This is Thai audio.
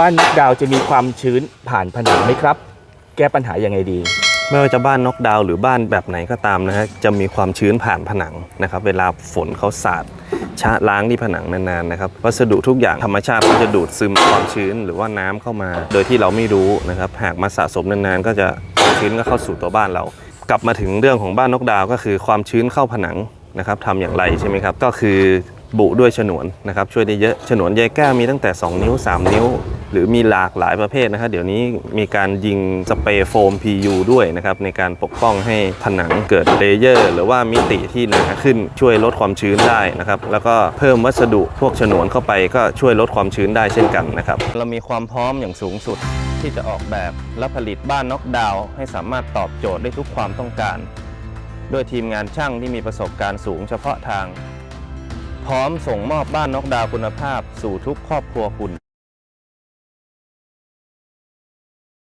บ้านนกดาวจะมีความชื้นผ่านผนังไหมครับ แก้ปัญหายังไงดี ไม่ว่าจะบ้านน็อกดาวน์หรือบ้านแบบไหนก็ตามนะฮะจะมีความชื้นผ่านผนังนะครับ เวลาฝนเขาสาดชะล้างที่ผนังนานๆนะครับวัสดุทุกอย่างธรรมชาติก็จะดูดซึมความชื้นหรือว่าน้ำเข้ามา โดยที่เราไม่รู้นะครับ หากมาสะสมนานๆ ก็จะความชื้นก็เข้าสู่ตัวบ้านเรา กลับมาถึงเรื่องของบ้านนกดาวก็คือความชื้นเข้าผนังนะครับทำอย่างไรใช่ไหมครับ ก็คือบุด้วยฉนวนนะครับช่วยได้เยอะฉนวนใยแก้วมีตั้งแต่ 2 นิ้ว 3 นิ้ว หรือมีหลากหลายประเภทนะครับเดี๋ยวนี้มีการยิงสเปรย์โฟม PU ด้วยนะครับในการปกป้องให้ผนังเกิดเลเยอร์ หรือว่ามิติที่หนาขึ้นช่วยลดความชื้นได้นะครับแล้วก็เพิ่มวัสดุพวกฉนวนเข้าไปก็ช่วยลดความชื้นได้เช่นกันนะครับเรามีความพร้อมอย่างสูงสุดที่จะออกแบบและผลิตบ้านน็อกดาวน์ให้สามารถตอบโจทย์ได้ทุกความต้องการด้วยทีมงานช่างที่มีประสบการณ์สูงเฉพาะทาง พร้อมส่งมอบบ้านน็อกดาวคุณภาพสู่ทุกครอบครัวคุณ